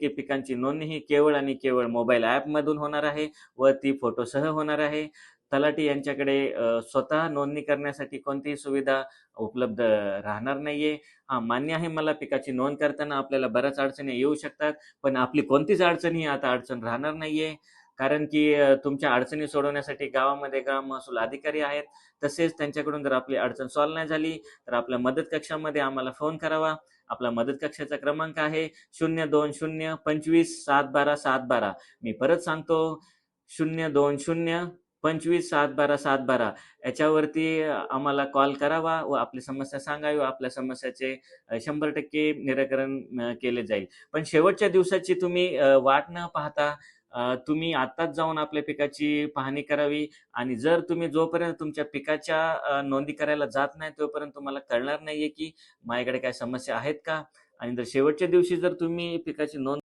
की पिकांची नोंदणी ही केवळ आणि केवळ मोबाईल ॲपमधून होणार आहे व ती फोटोसह होणार आहे. तलाठी यांच्याकडे स्वतः नोंदणी करण्यासाठी कोणतीही सुविधा उपलब्ध राहणार नाहीये. हा मान्य आहे मला पिकाची नोंद करताना आपल्याला बऱ्याच अडचणी येऊ शकतात पण आपली कोणतीच अडचण ही आता अडचण राहणार नाहीये. कारण की तुमच्या अडचणी सोडवण्यासाठी गावामध्ये ग्राम महसूल अधिकारी आहेत. तसेच त्यांच्याकडून जर आपली अडचण सॉल्व्ह नाही झाली तर आपल्या मदत कक्षामध्ये आम्हाला फोन करावा. आपला मदत कक्षाचा क्रमांक आहे शून्य दोन शून्य पंचवीस सात बारा सात बारा. मी परत सांगतो शून्य दोन शून्य पंचवीस सात बारा सात बारा. याच्यावरती आम्हाला कॉल करावा व आपली समस्या सांगावी. व आपल्या समस्याचे शंभर टक्के निराकरण केले जाईल. पण शेवटच्या दिवसाची तुम्ही वाट न पाहता तुम्ही आताच जाऊन आपल्या पिकाची पाहणी करावी आणि जर तुम्ही जोपर्यंत तुमच्या पिकाच्या नोंदी करायला जात नाही तोपर्यंत तुम्हाला कळणार नाहीये की माझ्याकडे काय समस्या आहेत का? आणि जर शेवटच्या दिवशी जर तुम्ही पिकाची नोंद